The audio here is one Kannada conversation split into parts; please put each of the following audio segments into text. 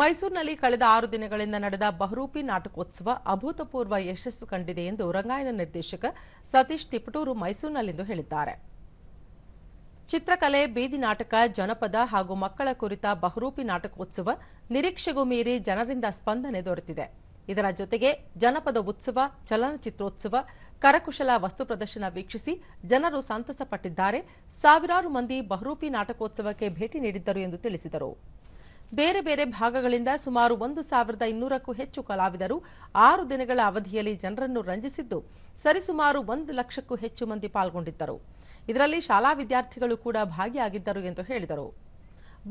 ಮೈಸೂರಿನಲ್ಲಿ ಕಳೆದ ಆರು ದಿನಗಳಿಂದ ನಡೆದ ಬಹುರೂಪಿ ನಾಟಕೋತ್ಸವ ಅಭೂತಪೂರ್ವ ಯಶಸ್ಸು ಕಂಡಿದೆ ಎಂದು ರಂಗಾಯಣ ನಿರ್ದೇಶಕ ಸತೀಶ್ ತಿಪಟೂರು ಮೈಸೂರಿನಲ್ಲಿಂದು ಹೇಳಿದ್ದಾರೆ. ಚಿತ್ರಕಲೆ, ಬೀದಿ ನಾಟಕ, ಜನಪದ ಹಾಗೂ ಮಕ್ಕಳ ಕುರಿತ ಬಹುರೂಪಿ ನಾಟಕೋತ್ಸವ ನಿರೀಕ್ಷೆಗೂ ಮೀರಿ ಜನರಿಂದ ಸ್ಪಂದನೆ ದೊರೆತಿದೆ. ಇದರ ಜೊತೆಗೆ ಜನಪದ ಉತ್ಸವ, ಚಲನಚಿತ್ರೋತ್ಸವ, ಕರಕುಶಲ ವಸ್ತು ಪ್ರದರ್ಶನ ವೀಕ್ಷಿಸಿ ಜನರು ಸಂತಸಪಟ್ಟಿದ್ದಾರೆ. ಸಾವಿರಾರು ಮಂದಿ ಬಹುರೂಪಿ ನಾಟಕೋತ್ಸವಕ್ಕೆ ಭೇಟಿ ನೀಡಿದ್ದರು ಎಂದು ತಿಳಿಸಿದರು. ಬೇರೆ ಬೇರೆ ಭಾಗಗಳಿಂದ ಸುಮಾರು ಒಂದು ಸಾವಿರದ ಇನ್ನೂರಕ್ಕೂ ಹೆಚ್ಚು ಕಲಾವಿದರು ಆರು ದಿನಗಳ ಅವಧಿಯಲ್ಲಿ ಜನರನ್ನು ರಂಜಿಸಿದ್ದು ಸರಿಸುಮಾರು ಒಂದು ಲಕ್ಷಕ್ಕೂ ಹೆಚ್ಚು ಮಂದಿ ಪಾಲ್ಗೊಂಡಿದ್ದರು. ಇದರಲ್ಲಿ ಶಾಲಾ ವಿದ್ಯಾರ್ಥಿಗಳು ಕೂಡ ಭಾಗಿಯಾಗಿದ್ದರು ಎಂದು ಹೇಳಿದರು.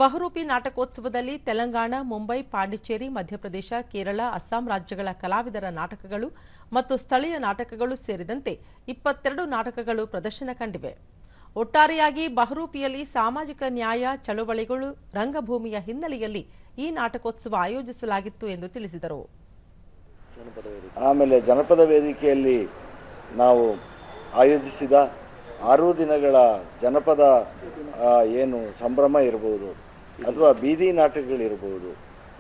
ಬಹುರೂಪಿ ನಾಟಕೋತ್ಸವದಲ್ಲಿ ತೆಲಂಗಾಣ, ಮುಂಬೈ, ಪಾಂಡಿಚೇರಿ, ಮಧ್ಯಪ್ರದೇಶ, ಕೇರಳ, ಅಸ್ಸಾಂ ರಾಜ್ಯಗಳ ಕಲಾವಿದರ ನಾಟಕಗಳು ಮತ್ತು ಸ್ಥಳೀಯ ನಾಟಕಗಳು ಸೇರಿದಂತೆ ಇಪ್ಪತ್ತೆರಡು ನಾಟಕಗಳು ಪ್ರದರ್ಶನ ಕಂಡಿವೆ. ಒಟ್ಟಾರೆಯಾಗಿ ಬಹುರೂಪಿಯಲ್ಲಿ ಸಾಮಾಜಿಕ ನ್ಯಾಯ ಚಳುವಳಿಗಳು ರಂಗಭೂಮಿಯ ಹಿನ್ನೆಲೆಯಲ್ಲಿ ಈ ನಾಟಕೋತ್ಸವ ಆಯೋಜಿಸಲಾಗಿತ್ತು ಎಂದು ತಿಳಿಸಿದರು. ಆಮೇಲೆ ಜನಪದ ವೇದಿಕೆಯಲ್ಲಿ ನಾವು ಆಯೋಜಿಸಿದ ಆರು ದಿನಗಳ ಜನಪದ ಏನು ಸಂಭ್ರಮ ಇರಬಹುದು ಅಥವಾ ಬೀದಿ ನಾಟಕಗಳಿರಬಹುದು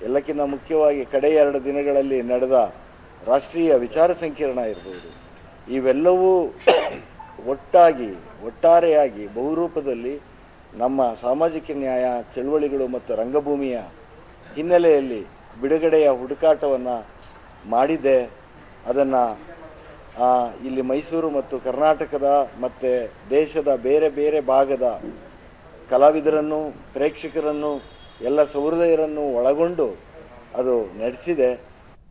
ಎಲ್ಲಕ್ಕಿಂತ ಮುಖ್ಯವಾಗಿ ಕಡೆ ಎರಡು ದಿನಗಳಲ್ಲಿ ನಡೆದ ರಾಷ್ಟ್ರೀಯ ವಿಚಾರ ಸಂಕಿರಣ ಇರಬಹುದು ಇವೆಲ್ಲವೂ ಒಟ್ಟಾಗಿ, ಒಟ್ಟಾರೆಯಾಗಿ ಬಹುರೂಪದಲ್ಲಿ ನಮ್ಮ ಸಾಮಾಜಿಕ ನ್ಯಾಯ ಚಳುವಳಿಗಳು ಮತ್ತು ರಂಗಭೂಮಿಯ ಹಿನ್ನೆಲೆಯಲ್ಲಿ ಬಿಡುಗಡೆಯ ಹುಡುಕಾಟವನ್ನು ಮಾಡಿದ್ದೆ. ಅದನ್ನು ಇಲ್ಲಿ ಮೈಸೂರು ಮತ್ತು ಕರ್ನಾಟಕದ ಮತ್ತು ದೇಶದ ಬೇರೆ ಬೇರೆ ಭಾಗದ ಕಲಾವಿದರನ್ನು, ಪ್ರೇಕ್ಷಕರನ್ನು, ಎಲ್ಲ ಸಹೃದಯರನ್ನು ಒಳಗೊಂಡು ಅದು ನಡೆಸಿದೆ.